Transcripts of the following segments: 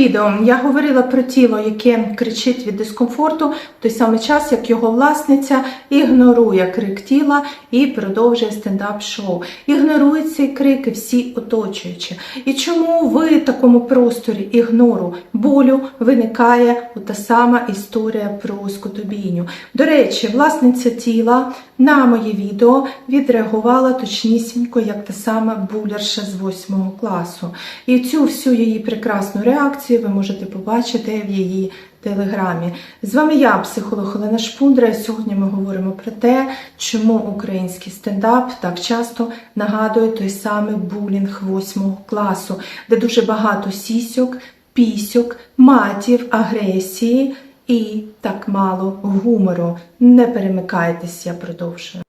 відео я говорила про тіло, яке кричить від дискомфорту, в той самий час, як його власниця ігнорує крик тіла і продовжує стендап-шоу. Ігнорують цей крик і всі оточуючі. І чому в такому просторі ігнору болю виникає та сама історія про скотобійню? До речі, власниця тіла на моє відео відреагувала точнісінько, як та сама булярша з 8 класу. І цю всю її прекрасну реакцію ви можете побачити в її телеграмі. З вами я, психолог Олена Шпундра, і сьогодні ми говоримо про те, чому український стендап так часто нагадує той самий булінг 8 класу, де дуже багато сісьок, пісьок, матів, агресії і так мало гумору. Не перемикайтесь, я продовжую.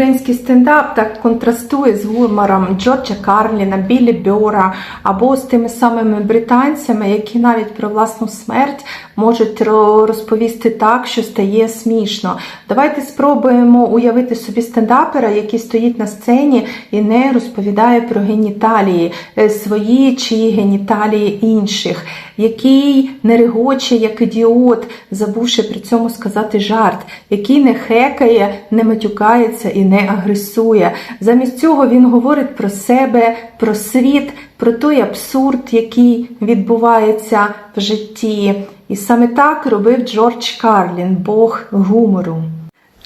Український стендап так контрастує з гумором Джорджа Карліна, Біллі Бьора або з тими самими британцями, які навіть про власну смерть можуть розповісти так, що стає смішно? Давайте спробуємо уявити собі стендапера, який стоїть на сцені і не розповідає про геніталії е, свої чи геніталії інших, який не регоче як ідіот, забувши при цьому сказати жарт, який не хекає, не матюкається і не агресує. Замість цього він говорить про себе, про світ, про той абсурд, який відбувається в житті. І саме так робив Джордж Карлін, Бог гумору.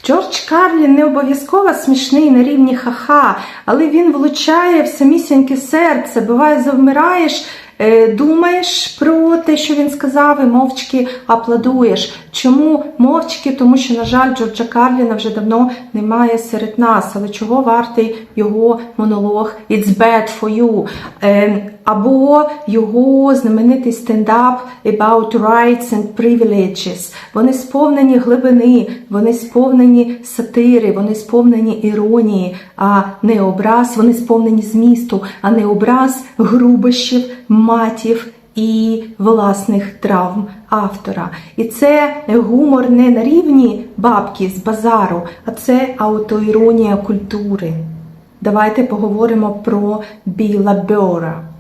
Джордж Карлін не обов'язково смішний на рівні ха-ха, але він влучає в самісіньке серце. Буває, завмираєш, думаєш про те, що він сказав, і мовчки аплодуєш. Чому мовчки? Тому що, на жаль, Джорджа Карліна вже давно немає серед нас. Але чого вартий його монолог It's bad for you? Або його знаменитий стендап About Rights and Privileges. Вони сповнені глибини, вони сповнені сатири, вони сповнені іронії, а не образ, вони сповнені змісту, а не образ грубощів, матів і власних травм автора. І це гумор не на рівні бабки з базару, а це аутоіронія культури. Давайте поговоримо про Біла Бьора.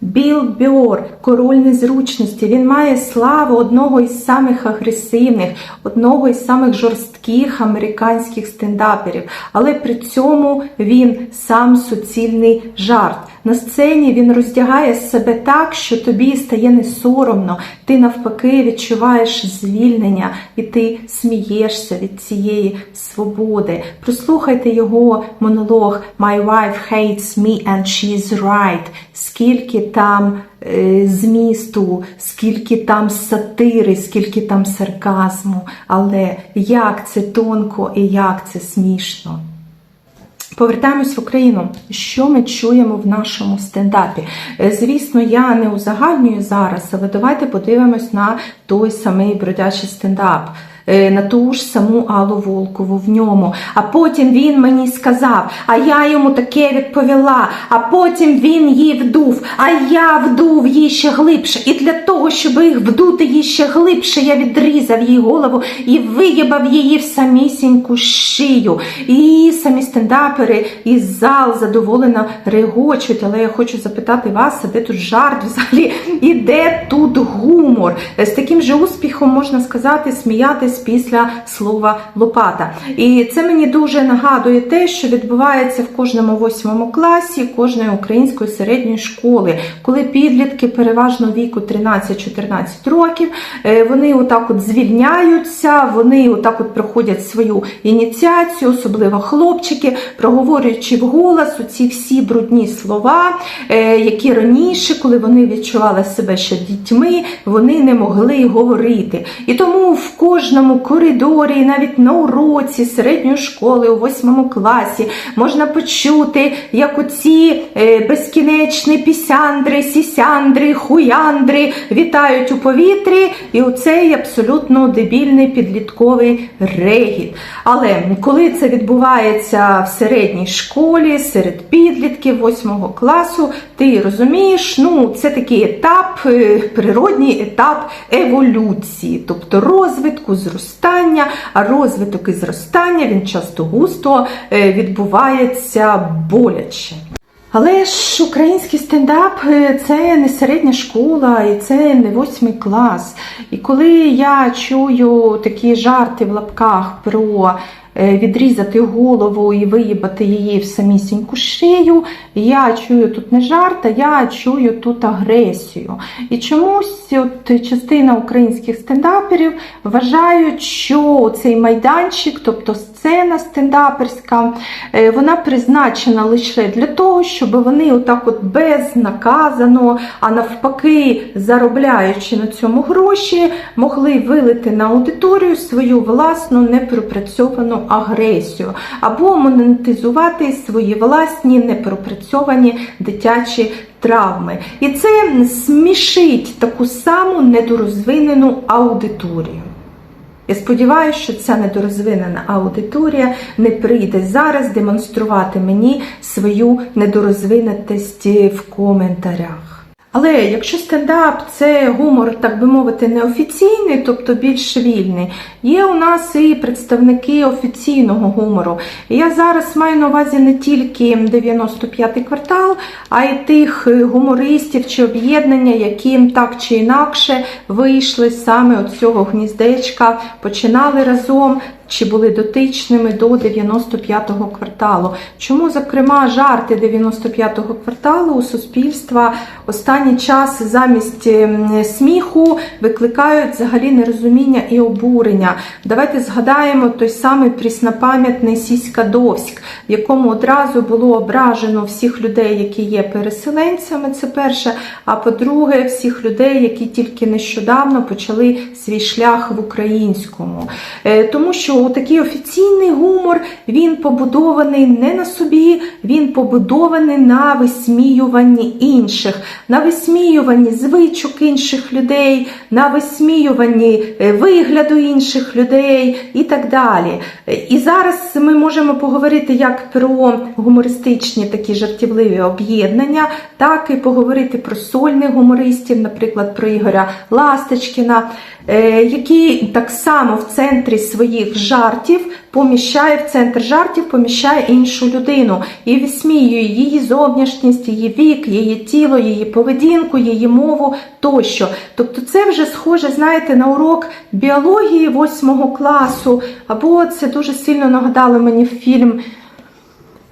Біл Бьор, король незручності, він має славу одного із самих агресивних, одного із самих жорстких американських стендаперів, але при цьому він сам суцільний жарт. На сцені він роздягає себе так, що тобі стає не соромно. Ти навпаки відчуваєш звільнення, і ти смієшся від цієї свободи. Прослухайте його монолог My wife hates me and she's right. Скільки там е, змісту, скільки там сатири, скільки там сарказму, але як це тонко і як це смішно. Повертаємось в Україну. Що ми чуємо в нашому стендапі? Е, Звісно, я не узагальнюю зараз, але давайте подивимось на той самий бродячий стендап. Е, На ту ж саму Аллу Волкову в ньому. А потім він мені сказав, а я йому таке відповіла. А потім він її вдув, а я вдув її ще глибше. І для того, щоб їх вдути її ще глибше, я відрізав їй голову і виїбав її в самісіньку шию. І самі стендапери і зал задоволено регочуть. Але я хочу запитати вас, де тут жарт взагалі? І де тут гумор? З таким же успіхом можна сказати, сміятись після слова лопата. І це мені дуже нагадує те, що відбувається в кожному восьмому класі кожної української середньої школи, коли підлітки переважно віку 13-14 років, е, вони отак от звільняються, вони отак от проходять свою ініціацію, особливо хлопчики, проговорюючи вголос ці всі брудні слова, е, які раніше, коли вони відчували себе ще дітьми, вони не могли говорити. І тому в кожному коридорі, навіть на уроці середньої школи у восьмому класі, можна почути, як оці е, безкінечні пісяндри, сісяндри, хуяндри вітають у повітрі, і оцей абсолютно дебільний підлітковий регіт. Але коли це відбувається в середній школі, серед підлітків восьмого класу, ти розумієш, ну це такий етап, е, природній етап еволюції, тобто розвитку, зростання, а розвиток і зростання він часто густо е, відбувається боляче. Але ж український стендап е, це не середня школа і це не восьмий клас. І коли я чую такі жарти в лапках про відрізати голову і виїбати її в самісіньку шию, я чую тут не жарт, а я чую тут агресію. І чомусь от частина українських стендаперів вважають, що цей майданчик, тобто сцена стендаперська, е, вона призначена лише для того, щоб вони отак от безнаказано, а навпаки, заробляючи на цьому гроші, могли вилити на аудиторію свою власну непропрацьовану агресію або монетизувати свої власні непропрацьовані дитячі травми. І це смішить таку саму недорозвинену аудиторію. Я сподіваюся, що ця недорозвинена аудиторія не прийде зараз демонструвати мені свою недорозвинутість в коментарях. Але якщо стендап це гумор, так би мовити, неофіційний, тобто більш вільний, є у нас і представники офіційного гумору. Я зараз маю на увазі не тільки 95-й квартал, а й тих гумористів чи об'єднання, які так чи інакше вийшли саме от цього гніздечка, починали разом. Чи були дотичними до 95-го кварталу? Чому, зокрема, жарти 95-го кварталу у суспільства останній час замість ем, сміху викликають взагалі нерозуміння і обурення? Давайте згадаємо той самий пріснопам'ятний Сіська-Довськ, в якому одразу було ображено всіх людей, які є переселенцями. Це перше. А по-друге, всіх людей, які тільки нещодавно почали свій шлях в українському. Е, Тому що такий офіційний гумор він побудований не на собі, він побудований на висміюванні інших, на висміюванні звичок інших людей, на висміюванні е, вигляду інших людей і так далі. Е, І зараз ми можемо поговорити як про гумористичні такі жартівливі об'єднання, так і поговорити про сольних гумористів, наприклад, про Ігоря Ласточкіна, е, які так само в центрі своїх жартів поміщає в центр жартів, поміщає іншу людину і висміює її зовнішність, її вік, її тіло, її поведінку, її мову тощо. Тобто, це вже схоже, знаєте, на урок біології восьмого класу, або це дуже сильно нагадало мені фільм.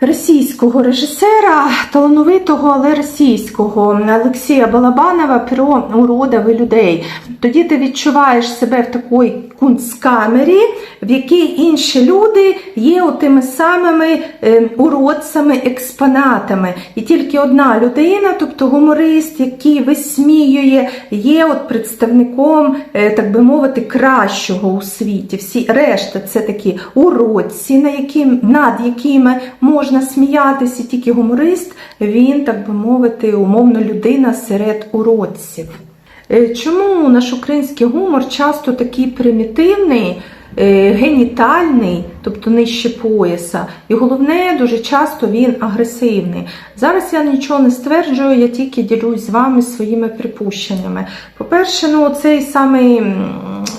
Російського режисера, талановитого, але російського Олексія Балабанова про уродові людей. Тоді ти відчуваєш себе в такій кунсткамері, в якій інші люди є тими самими е, уродцями, експонатами. І тільки одна людина, тобто гуморист, який висміює, є от представником, е, так би мовити, кращого у світі. Всі решта це такі уродці, над якими можна сміятися, тільки гуморист, він, так би мовити, умовно людина серед уродців. Е, Чому наш український гумор часто такий примітивний, е, генітальний, тобто нижче пояса, і головне, дуже часто він агресивний. Зараз я нічого не стверджую, я тільки ділюсь з вами своїми припущеннями. По-перше, ну цей самий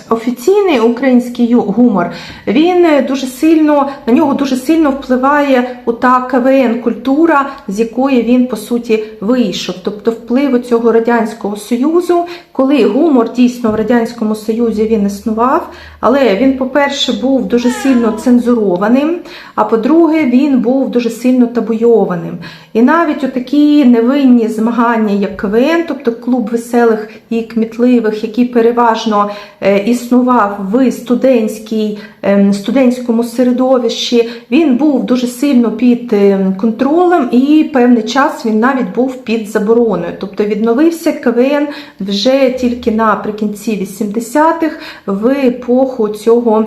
офіційний український гумор, він е, дуже сильно на нього дуже сильно впливає ота КВН культура, з якої він по суті вийшов. Тобто впливу цього радянського союзу, коли гумор дійсно в радянському союзі він існував, але він, по-перше, був дуже сильно цензурованим. А по-друге, він був дуже сильно табуйованим. І навіть отакі невинні змагання, як КВН, тобто клуб веселих і кмітливих, який переважно е, існував в студентській, ем, студентському середовищі, він був дуже сильно під ем, контролем і певний час він навіть був під забороною. Тобто відновився КВН вже тільки наприкінці 80-х в епоху цього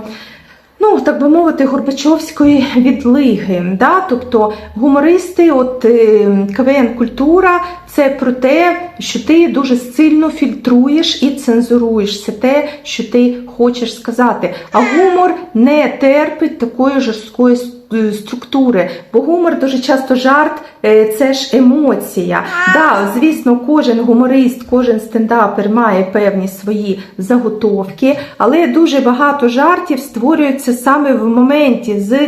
ну так би мовити, Горбачовської відлиги. Да? Тобто гумористи, от е, КВН культура це про те, що ти дуже сильно фільтруєш і цензуруєш все те, що ти хочеш сказати. А гумор не терпить такої жорсткої е, структури. Бо гумор дуже часто жарт е, це ж емоція. Да, звісно, кожен гуморист, кожен стендапер має певні свої заготовки, але дуже багато жартів створюється саме в моменті з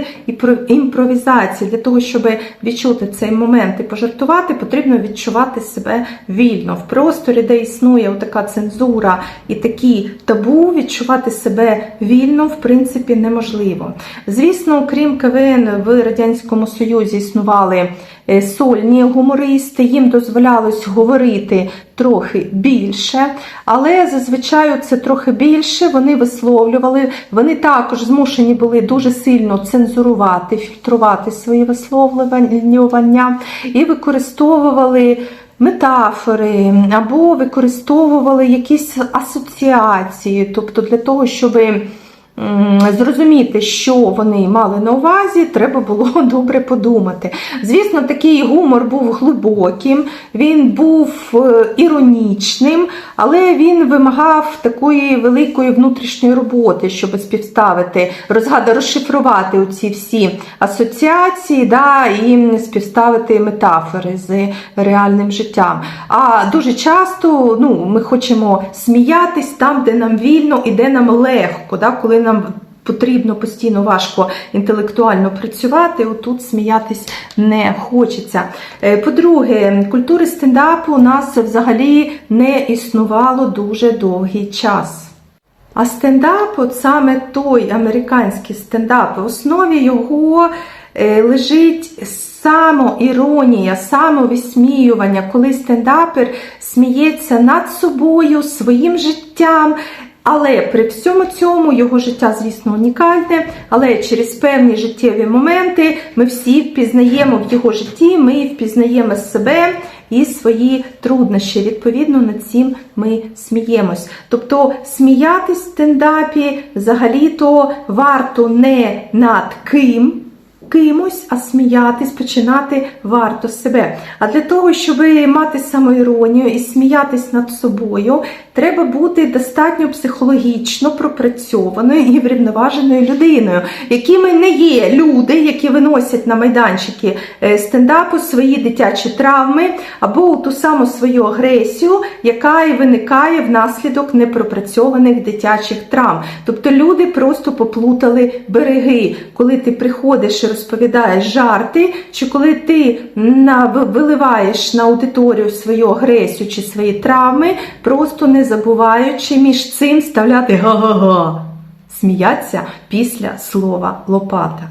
імпровізації. Для того, щоб відчути цей момент і пожартувати, потрібно відчувати себе вільно. В просторі, де існує така цензура і такі табу, відчувати себе вільно, в принципі, неможливо. Звісно, крім КВН в Радянському Союзі існували е, сольні гумористи, їм дозволялось говорити трохи більше, але зазвичай це трохи більше вони висловлювали. Вони також змушені були дуже сильно цензурувати, фільтрувати свої висловлювання і використовували. Метафори або використовували якісь асоціації, тобто для того, щоб м, зрозуміти, що вони мали на увазі, треба було добре подумати. Звісно, такий гумор був глибоким, він був е, іронічним, але він вимагав такої великої внутрішньої роботи, щоб співставити, розгада, розшифрувати оці всі асоціації да, і співставити метафори з реальним життям. А дуже часто ну, ми хочемо сміятись там, де нам вільно і де нам легко, да, коли нам потрібно постійно важко інтелектуально працювати, отут сміятись не хочеться. Е, По-друге, культури стендапу у нас взагалі не існувало дуже довгий час. А стендап, от саме той американський стендап, в основі його е, лежить самоіронія, самовисміювання, коли стендапер сміється над собою, своїм життям. Але при всьому цьому його життя, звісно, унікальне, але через певні життєві моменти ми всі впізнаємо в його житті, ми впізнаємо себе і свої труднощі. Відповідно, над цим ми сміємось. Тобто сміятись в стендапі взагалі-то варто не над ким. Кимось, а сміятись, починати варто себе. А для того, щоб мати самоіронію і сміятись над собою, треба бути достатньо психологічно пропрацьованою і врівноваженою людиною, якими не є люди, які виносять на майданчики е, стендапу свої дитячі травми або ту саму свою агресію, яка і виникає внаслідок непропрацьованих дитячих травм. Тобто люди просто поплутали береги, коли ти приходиш і розповідаєш жарти, чи коли ти виливаєш на аудиторію свою агресію чи свої травми, просто не забуваючи між цим вставляти га-га-га, сміяться після слова лопата.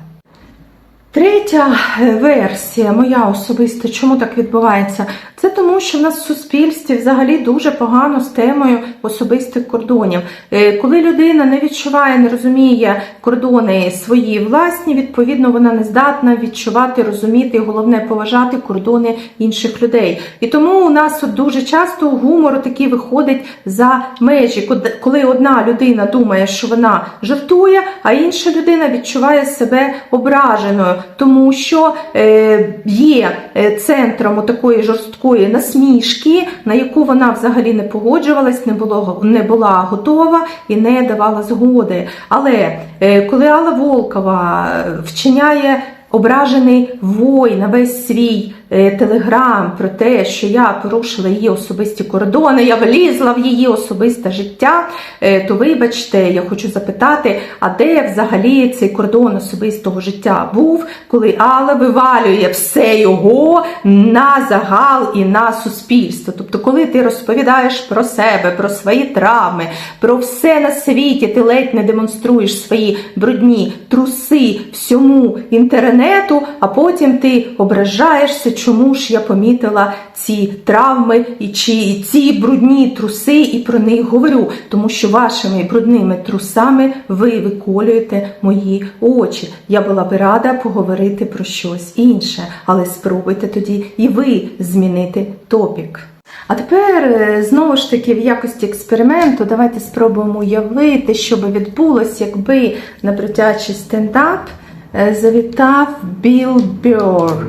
Третя версія, моя особиста, чому так відбувається? Це тому, що в нас в суспільстві взагалі дуже погано з темою особистих кордонів. Е, Коли людина не відчуває, не розуміє кордони свої власні, відповідно, вона не здатна відчувати, розуміти і головне поважати кордони інших людей. І тому у нас от дуже часто гумор такий виходить за межі, коли одна людина думає, що вона жартує, а інша людина відчуває себе ображеною, тому що е, є е, центром такої жорсткої насмішки, на яку вона взагалі не погоджувалась, не було не була готова і не давала згоди. Але е, коли Алла Волкова е, вчиняє ображений вой на весь свій телеграм про те, що я порушила її особисті кордони, я влізла в її особисте життя, е, то вибачте, я хочу запитати, а де взагалі цей кордон особистого життя був, коли Алла вивалює все його на загал і на суспільство. Тобто, коли ти розповідаєш про себе, про свої травми, про все на світі, ти ледь не демонструєш свої брудні труси всьому інтернету, а потім ти ображаєшся, чому ж я помітила ці травми і чи ці брудні труси, і про них говорю, тому що вашими брудними трусами ви виколюєте мої очі. Я була би рада поговорити про щось інше, але спробуйте тоді і ви змінити топік. А тепер е, знову ж таки в якості експерименту давайте спробуємо уявити, що би відбулося, якби на бродячий стендап завітав Біл Бьор.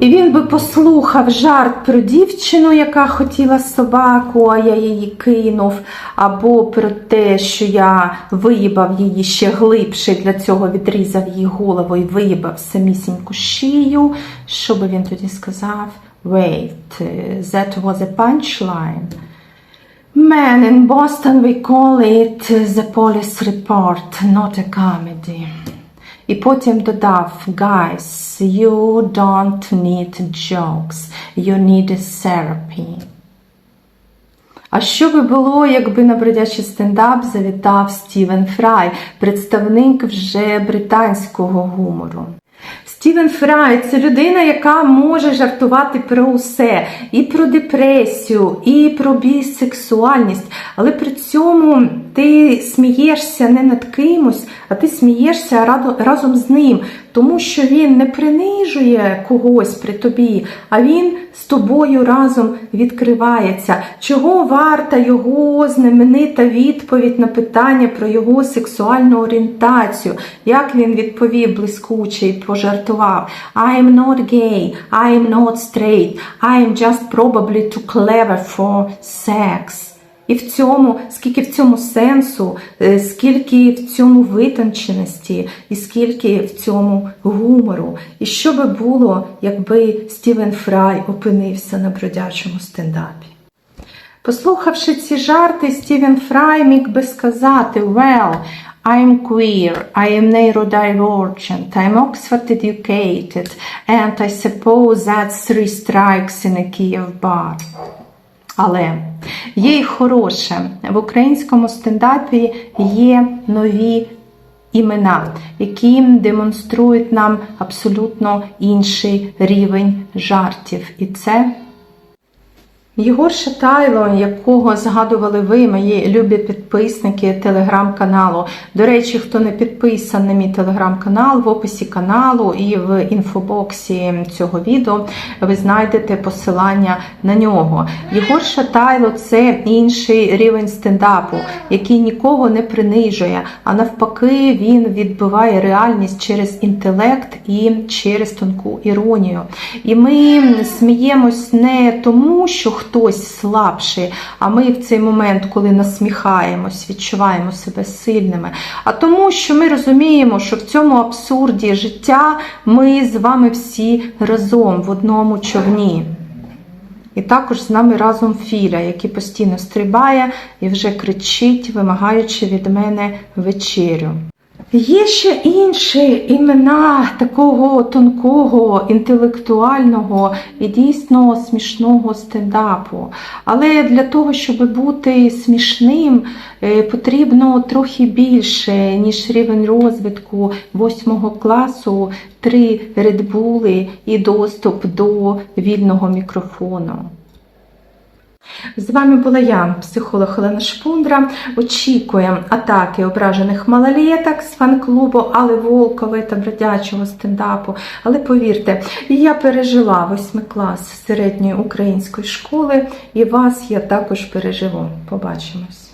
І він би послухав жарт про дівчину, яка хотіла собаку, а я її кинув, або про те, що я виїбав її ще глибше, для цього відрізав їй голову і виїбав самісіньку шию. Що би він тоді сказав? Wait, that was a punchline. Man, in Boston we call it the police report, not a comedy. І потім додав, guys, you don't need jokes, you need therapy. А що би було, якби на бродячий стендап завітав Стівен Фрай, представник вже британського гумору? Стівен Фрай це людина, яка може жартувати про усе, і про депресію, і про бісексуальність, але при цьому ти смієшся не над кимось, а ти смієшся разом з ним, тому що він не принижує когось при тобі, а він з тобою разом відкривається. Чого варта його знаменита відповідь на питання про його сексуальну орієнтацію? Як він відповів блискуче і пожартував: I'm not gay, I'm not straight, I'm just probably too clever for sex. І в цьому, скільки в цьому сенсу, е, скільки в цьому витонченості, і скільки в цьому гумору. І що би було, якби Стівен Фрай опинився на бродячому стендапі? Послухавши ці жарти, Стівен Фрай міг би сказати Well, I'm queer, I am neurodivergent, I'm Oxford educated, and I suppose that's three strikes in a Kiev bar. Але є й хороше. В українському стендапі є нові імена, які демонструють нам абсолютно інший рівень жартів. І це Єгор Шатайло, якого згадували ви, мої любі підписники телеграм-каналу. До речі, хто не підписаний на мій телеграм-канал, в описі каналу і в інфобоксі цього відео ви знайдете посилання на нього. Єгор Шатайло це інший рівень стендапу, який нікого не принижує, а навпаки, він відбиває реальність через інтелект і через тонку іронію. І ми сміємось не тому, що хтось слабший, а ми в цей момент, коли насміхаємось, відчуваємо себе сильними. А тому, що ми розуміємо, що в цьому абсурді життя ми з вами всі разом в одному човні. І також з нами разом Філя, який постійно стрибає і вже кричить, вимагаючи від мене вечерю. Є ще інші імена такого тонкого, інтелектуального і дійсно смішного стендапу. Але для того, щоб бути смішним, е, потрібно трохи більше, ніж рівень розвитку восьмого класу, три редбули і доступ до вільного мікрофону. З вами була я, психолог Олена Шпундра. Очікує атаки ображених малолеток з фан-клубу, але Волкової та бродячого стендапу. Але повірте, я пережила восьми клас середньої української школи, і вас я також переживу. Побачимось!